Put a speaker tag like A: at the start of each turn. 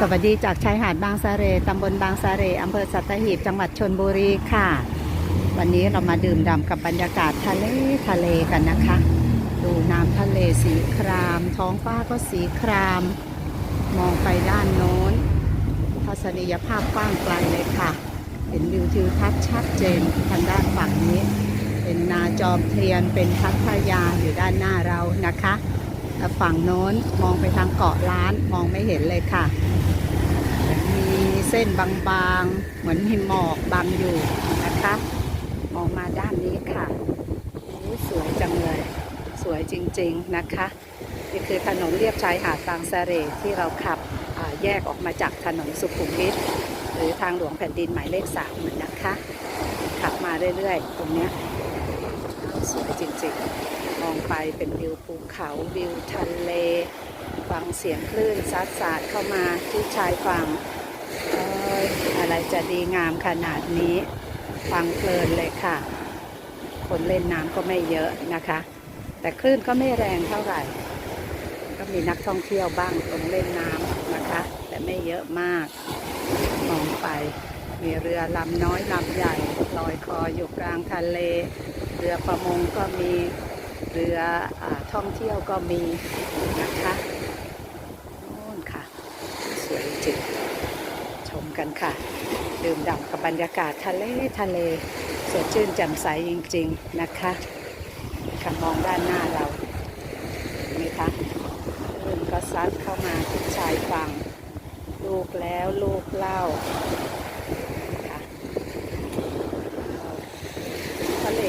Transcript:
A: สวัสดีจากชายหาดบางสะเรตำบลบางสะเรอำเภอสัตหีบ จังหวัดชนบุรีค่ะ วันนี้เรามาดื่มด่ำกับบรรยากาศทะเลทะเลกันนะคะ ดูน้ำทะเลสีคราม ท้องฟ้าก็สีคราม มองไปด้านโน้น ทัศนียภาพกว้างไกลเลยค่ะ เห็นวิวทิวทัศน์ชัดเจนทางด้านฝั่งนี้ เป็นนาจอมเทียนเป็นพัทยาอยู่ด้านหน้าเรานะคะ แต่ฝั่งโน้นมองไปทางเกาะล้านมองไม่เห็นเลยค่ะ มีเส้นบางๆ เหมือนหิมหมอกบังอยู่นะคะ มองมาด้านนี้ค่ะสวยจังเลย สวยจริงๆนะคะนี่คือถนนเลียบชายหาดบางสะเรที่เราขับแยกออกมาจากถนนสุขุมวิทหรือทางหลวงแผ่นดินหมายเลขสามนะคะ ขับมาเรื่อยๆ ตรงเนี้ย สวยจริงๆ มองไปเป็นวิวภูเขาวิวทะเล ฟังเสียงคลื่นซัดสาดเข้ามาที่ชายฝั่งเอ้ยอะไรจะดีงามขนาดนี้ ฟังเพลินเลยค่ะ คนเล่นน้ำก็ไม่เยอะนะคะ แต่คลื่นก็ไม่แรงเท่าไหร่ ก็มีนักท่องเที่ยวบ้างตรงเล่นน้ำนะคะ แต่ไม่เยอะมาก มองไป มีเรือลำน้อยลำใหญ่ลอยคออยู่กลางทะเล เรือประมงก็มีเรืออท่องเที่ยวก็มีนะคะโน่นค่ะ สวยจริงชมกันค่ะ ดื่มด่ำกับบรรยากาศทะเลทะเลสดชื่นแจ่มใสจริง ๆนะคะค่ะมองด้านหน้าเราเห็นไหมคะคลื่นก็ซัดเข้ามาที่ชายฝั่ง ลูกแล้วลูกเล่า